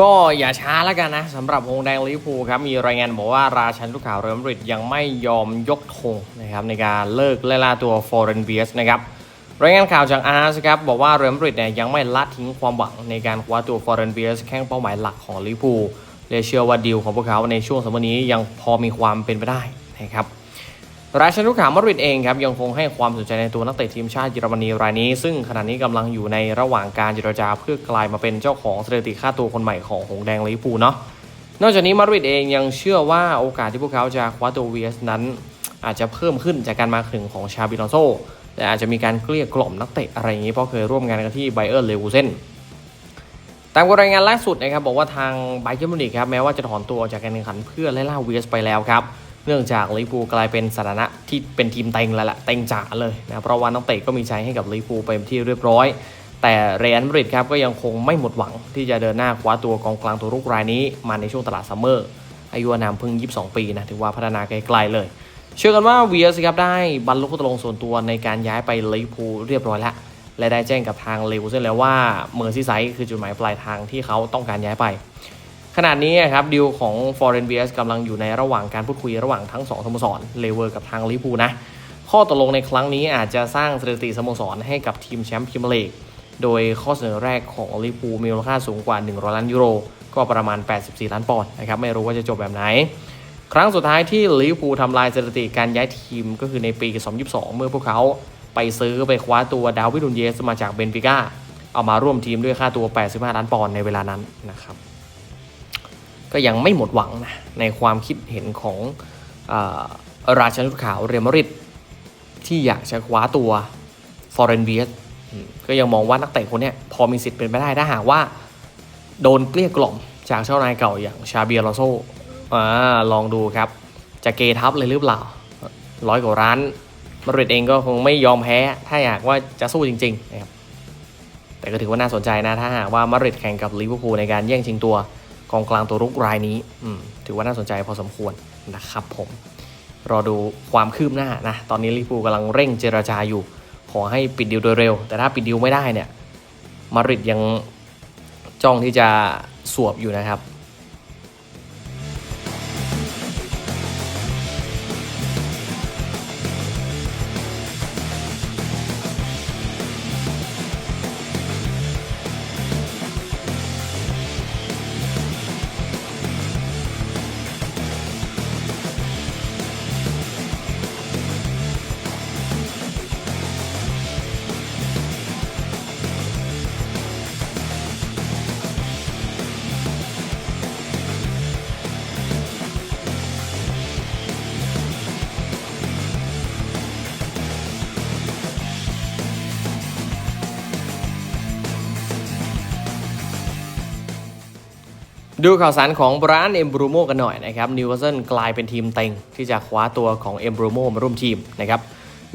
ก็อย่าช้าแล้วกันนะสำหรับวงแดงลิเวอร์พูลครับมีรายงานบอกว่าราชันลูกข่าวเรอัลมาดริดยังไม่ยอมยกธงนะครับในการเลิกไล่ล่าตัวฟอร์เรนเบียสนะครับรายงานข่าวจากอาร์สครับบอกว่าเรอัลมาดริดเนี่ยยังไม่ละทิ้งความหวังในการคว้าตัวฟอร์เรนเบียสแข้งเป้าหมายหลักของลิเวอร์พูลและเชื่อว่าดีลของพวกเขาในช่วงสัปดาห์นี้ยังพอมีความเป็นไปได้นะครับ ราชันลูขามาริดเองครับยังคงให้ความสนใจในตัวนักเตะทีมชาติเยอรมนีรายนี้ ซึ่งขณะนี้กำลังอยู่ในระหว่างการเจรจาเพื่อกลายมาเป็นเจ้าของสถิติค่าตัวคนใหม่ของหงแดงลิเวอร์พูเนาะนอกจากนี้มาริดเองยังเชื่อว่าโอกาสที่พวกเขาจะคว้าตัวเวียสนั้น อาจจะเพิ่มขึ้นจากการมาถึงของชาบิลอนโซและอาจจะมีการเกลี้ยกล่อมนักเตะอะไรอย่างนี้เพราะเคยร่วมงานกันที่ไบเออร์เลวูเซนตามรายงานล่าสุดนะครับบอกว่าทางไบเ e อร์มูนิกครับแม้ว่าจะถอนตัวออกจากการแข่งขันเพื่อไล่ล่าเวียสไปแล้วครับ เนื่องจากลิเวอร์พูกลายเป็นสถานะที่เป็นทีมเต็งแล้วแหละเต็งจ๋าเลยนะเพราะว่านักเตะก็มีใจให้กับลิเวอร์พูไปเป็นที่เรียบร้อย แต่เรอัลมาดริดครับก็ยังคงไม่หมดหวังที่จะเดินหน้าคว้าตัวกองกลางตัวรุกรายนี้มาในช่วงตลาดซัมเมอร์อายุอานามเพิ่ง 22 ปีนะถือว่าพัฒนาไกลๆเลย เชื่อกันว่าเวียสครับได้บรรลุข้อตกลงส่วนตัวในการย้ายไปลิเวอร์พูเรียบร้อยแล้วและได้แจ้งกับทางเลวเซนแล้วว่าเมอร์ซีไซคือจุดหมายปลายทางที่เขาต้องการย้ายไป ขณะนี้ครับดีลของฟอร์เรนเบียสกำลังอยู่ในระหว่างการพูดคุยระหว่างทั้งสองสโมสรเลเวอร์กับทางลิเวอร์พูนะ ข้อตกลงในครั้งนี้อาจจะสร้างสถิติสโมสรให้กับทีมแชมป์พรีเมียร์ลีกโดยข้อเสนอแรกของลิเวอร์พูมีมูลค่าสูงกว่า 100 ล้านยูโร ก็ประมาณ 84 ล้านปอนด์นะครับไม่รู้ว่าจะจบแบบไหน ครั้งสุดท้ายที่ลิเวอร์พูทำลายสถิติการย้ายทีมก็คือในปี 2022 เมื่อพวกเขาไปซื้อไปคว้าตัวดาวิดุนเยสมาจากเบนฟิก้าเอามาร่วมทีมด้วยค่าตัว 85 ล้านปอนด์ในเวลานั้นนะครับ ก็ยังไม่หมดหวังนะในความคิดเห็นของอราชันุดขาวเรมาริดที่อยากจะคว้าตัวฟอร์เรนเบียสก็ยังมองว่านักเตะคนนี้พอมีสิทธิ์เป็นไปได้ถ้าหากว่า โดนเกลี้ยกล่อมจากเจ้านายเก่าอย่างชาเบียลอนโซอ่าลองดูครับ จะเกทับเลยหรือเปล่า ร้อยกว่าร้านมาริดเองก็คงไม่ยอมแพ้ ถ้าอยากว่าจะสู้จริงๆนะครับแต่ก็ถือว่าน่าสนใจนะ ถ้าหากว่ามาริดแข่งกับลิเวอร์พูลในการแย่งชิงตัว กองกลางตัวรุกรายนี้ถือว่าน่าสนใจพอสมควรนะครับผมรอดูความคืบหน้านะตอนนี้ลิฟูกำลังเร่งเจรจาอยู่ ขอให้ปิดดีลโดยเร็ว แต่ถ้าปิดดีลไม่ได้เนี่ยมาริดยังจ้องที่จะสวบอยู่นะครับ ดูข่าวสารของบรานเอมบรูโมกันหน่อยนะครับนิวคาสเซิลกลายเป็นทีมเต็งที่จะคว้าตัวของเอมบรูโมมาร่วมทีมนะครับ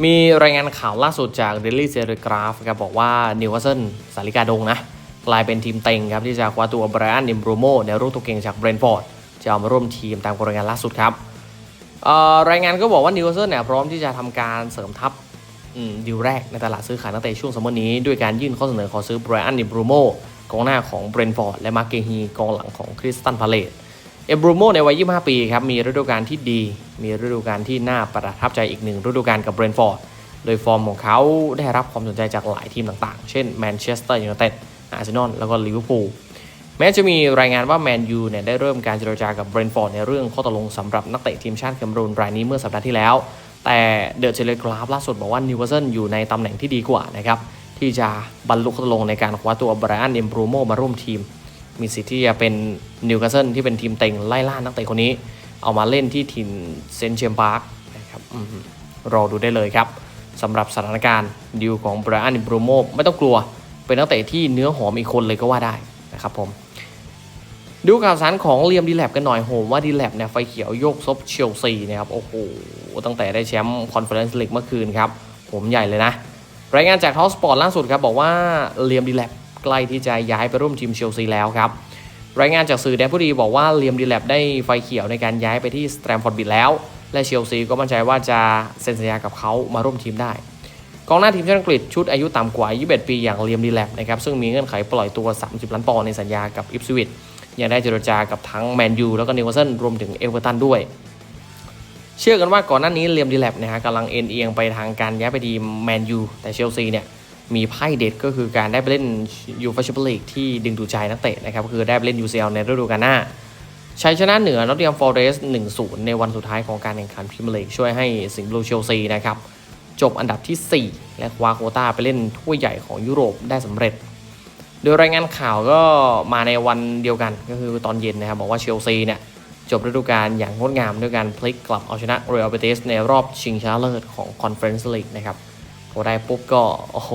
มีรายงานข่าวล่าสุดจากเดลี่เซเรกราฟครับบอกว่านิวคาสเซิลสาริกาดงนะกลายเป็นทีมเต็งครับที่จะคว้าตัวบรานเอมบรูโมในรุ่นตัวเก่งจากเบรนฟอร์ดจะเอามาร่วมทีมตามรายงานล่าสุดครับรายงานก็บอกว่านิวคาสเซิลเนี่ยพร้อมที่จะทำการเสริมทัพดีลแรกในตลาดซื้อขายนักเตะช่วงซัมมอร์นี้ด้วยการยื่นข้อเสนอขอซื้อไบรอันดิบรูโม กองหน้าของเบรนฟอร์ดและมาเกฮีกองหลังของคริสตันพาเลตเอบรูโมในวัย 25 ปีครับมีฤดูกาลที่ดี มีฤดูกาลที่น่าประทับใจอีกหนึ่งฤดูกาลกับเบรนฟอร์ดโดยฟอร์มของเขาได้รับความสนใจจากหลายทีมต่างๆ เช่นแมนเชสเตอร์ยูไนเต็ดอาร์เซนอลแล้วก็ลิเวอร์พูลแม้จะมีรายงานว่าแมนยูเนี่ยได้เริ่มการเจรจากับเบรนฟอร์ดในเรื่องข้อตกลงสำหรับนักเตะทีมชาติแคมรูนรายนี้เมื่อสัปดาห์ที่แล้ว แต่เดอะเทเลกราฟล่าสุดบอกว่านิวคาสเซิลอยู่ในตำแหน่งที่ดีกว่านะครับ ที่จะบรรลุข้อตกลงในการคว้าตัวไบรอันเอมบรูโมมาร่วมทีม มีสิทธิ์ที่จะเป็นนิวคาสเซิลที่เป็นทีมเต็งไล่ล่านักเตะคนนี้ เอามาเล่นที่ถิ่นเซนต์เชมพาร์คนะครับรอดูได้เลยครับสำหรับสถานการณ์ดิวของไบรอันเอมบรูโมไม่ต้องกลัว เป็นนักเตะที่เนื้อหอมอีกคนเลยก็ว่าได้นะครับผมดูข่าวสารของเลียมดีแลบกันหน่อยโหว่าดีแลบเนี่ยไฟเขียวโยกซบเชลซีนะครับโอ้โหตั้งแต่ได้แชมป์คอนเฟอเรนซ์ลีกเมื่อคืนครับผมใหญ่เลยนะ รายงานจากทอสปอร์ตล่าสุดครับบอกว่าเลียมดีแลบใกล้ที่จะย้ายไปร่วมทีมเชลซีแล้วครับ รายงานจากสื่อแดนผู้ดีบอกว่าเลียมดีแลบได้ไฟเขียวในการย้ายไปที่สแตมฟอร์ดบิดแล้ว และเชลซีก็มั่นใจว่าจะเซ็นสัญญากับเขามาร่วมทีมได้กองหน้าทีมชาติอังกฤษชุดอายุต่ำกว่า 21 ปีอย่างเลียมดีแลบนะครับซึ่งมีเงื่อนไขปล่อยตัว 30 ล้านปอนด์ในสัญญากับอิฟสวิตยังได้เจรจากับทั้งแมนยูแล้วก็นิวคาสเซิลรวมถึงเอเวอร์ตันด้วย เชื่อกันว่าก่อนหน้านี้เลียมดีแลบนะฮะกำลังเอ็นเอียงไปทางการย้ายไปทีมแมนยูแต่เชลซีเนี่ยมีไพ่เด็ดก็คือการได้ไปเล่นยูฟ a ช h เป p ลีกที่ดึงดูใจนักเตะนะครับคือได้ไปเล่น UCL ในฤดูกาลหน้าชัยชนะเหนือนอตติยัมฟอร์เรสต์1-0 ในวันสุดท้ายของการแข่งขันพรีเมียร์ลีกช่วยให้สิงห์บลูเชลซีนะครับจบอันดับที่ 4 และคว้าโคต้าไปเล่นถ้วยใหญ่ของยุโรปได้สำเร็จ โดยรายงานข่าวก็มาในวันเดียวกันก็คือตอนเย็นนะครับบอกว่าเชลซีเนี่ย จบฤดูกาลอย่างงดงามด้วยการพลิกกลับเอาชนะเรอัลเบติสในรอบชิงชนะเลิศของคอนเฟอเรนซ์ลีกนะครับพอได้ปุ๊บก็ โอ้โห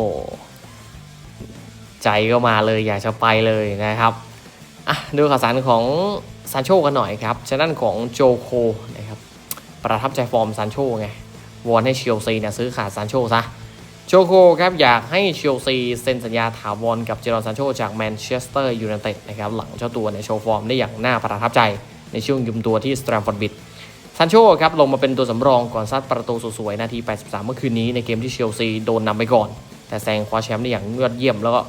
ใจก็มาเลยอยากจะไปเลยนะครับอะดูข่าวสารของซานโชกันหน่อยครับชนั้นของโจโคนะครับประทับใจฟอร์มซานโชไงวอนให้เชลซีเนี่ยซื้อขาดซานโชซะโจโคครับอยากให้เชลซีเซ็นสัญญาถาวรกับเจรอนซานโชจากแมนเชสเตอร์ยูไนเต็ดนะครับหลังเจ้าตัวเนี่ยโชว์ฟอร์มได้อย่างน่าประทับใจ ในช่วงยืมตัวที่สแตรมฟอร์ดบิดซานโชครับลงมาเป็นตัวสำรองก่อนซัดประตูสวยๆนาที 83 เมื่อคืนนี้ในเกมที่เชลซีโดนนำไปก่อน แต่แซงคว้าแชมป์ได้อย่างยอดเยี่ยมแล้วก็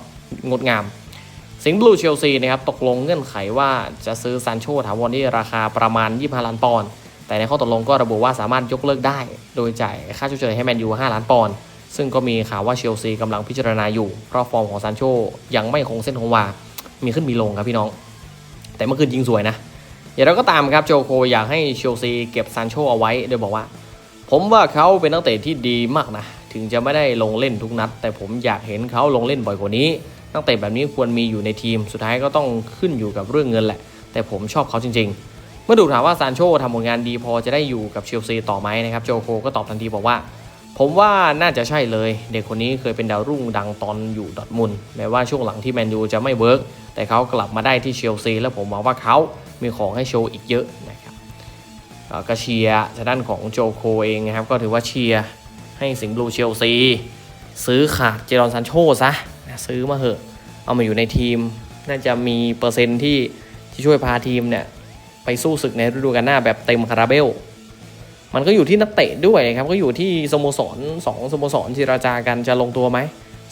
งดงาม สิงห์บลูเชลซีนะครับตกลงเงื่อนไขว่าจะซื้อซานโชถาวรที่ราคาประมาณ 25 ล้านปอนด์แต่ในข้อตกลงก็ระบุว่าสามารถยกเลิกได้ โดยจ่ายค่าชดเชยให้แมนยู5ล้านปอนด์ซึ่งก็มีข่าวว่าเชลซีกำลังพิจารณาอยู่เพราะฟอร์มของซานโชยังไม่คงเส้นคงวา มีขึ้นมีลงครับพี่น้อง แต่เมื่อคืนยิงสวยนะ อย่างไรก็ตามครับโจโคอยากให้เชลซีเก็บซานโชเอาไว้โดยบอกว่า ผมว่าเขาเป็นนักเตะที่ดีมากนะ ถึงจะไม่ได้ลงเล่นทุกนัด แต่ผมอยากเห็นเขาลงเล่นบ่อยกว่านี้ นักเตะแบบนี้ควรมีอยู่ในทีม สุดท้ายก็ต้องขึ้นอยู่กับเรื่องเงินแหละ แต่ผมชอบเขาจริง ๆ เมื่อถูกถามว่าซานโชทำผลงานดีพอจะได้อยู่กับเชลซีต่อไหมนะครับโจโคก็ตอบทันทีบอกว่า ผมว่าน่าจะใช่เลย เด็กคนนี้เคยเป็นดาวรุ่งดังตอนอยู่ดอทมุนแม้ว่าช่วงหลังที่แมนยูจะไม่เวิร์กแต่เขากลับมาได้ที่เชลซีและผมหวังว่าเขา มีของให้โชว์อีกเยอะนะครับก็เชียร์ทางด้านของโจโคเองนะครับ ก็ถือว่าเชียร์ให้สิงห์บลูเชลซี ซื้อขาดเจรอนซันโชซะนะซื้อมาเหอะ เอามาอยู่ในทีม น่าจะมีเปอร์เซ็นต์ที่ที่ช่วยพาทีมเนี่ย ไปสู้ศึกในฤดูกาลหน้าแบบเต็มคาราเบล มันก็อยู่ที่นักเตะด้วยครับ ก็อยู่ที่สโมสรสองสโมสรเจราจากันจะลงตัวไหม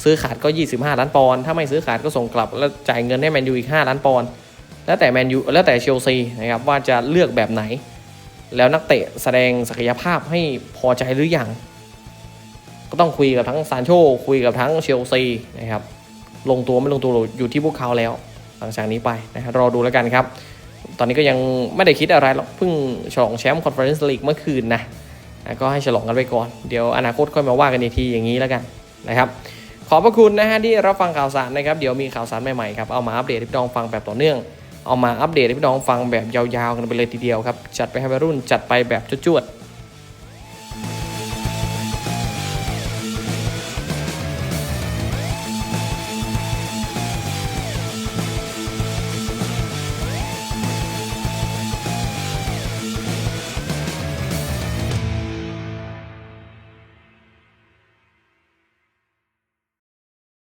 ซื้อขาดก็ 25 ล้านปอนด์ถ้าไม่ซื้อขาดก็ส่งกลับแล้วจ่ายเงินให้แมนยูอีก 5 ล้านปอนด์ แล้วแต่แมนยูแล้วแต่เชลซีนะครับว่าจะเลือกแบบไหน แล้วนักเตะแสดงศักยภาพให้พอใจหรือยังก็ต้องคุยกับทั้งซานโชคุยกับทั้งเชลซีนะครับลงตัวไม่ลงตัวอยู่ที่พวกเขาแล้ว หลังจากนี้ไปนะครับรอดูแล้วกันครับ ตอนนี้ก็ยังไม่ได้คิดอะไรหรอกเพิ่งฉลองแชมป์คอนเฟอเรนซ์ลีกเมื่อคืนนะนะก็ให้ฉลองกันไปก่อน เดี๋ยวอนาคตค่อยมาว่ากันอีกทีอย่างนี้แล้วกันนะครับขอบพระคุณนะฮะที่รับฟังข่าวสารนะครับ เดี๋ยวมีข่าวสารใหม่ๆครับเอามาอัปเดตให้พี่น้องฟังแบบต่อเนื่อง เอามาอัปเดตให้พี่น้องฟังแบบยาวๆกันไปเลยทีเดียวครับ จัดไปให้วัยรุ่นจัดไปแบบจวดๆ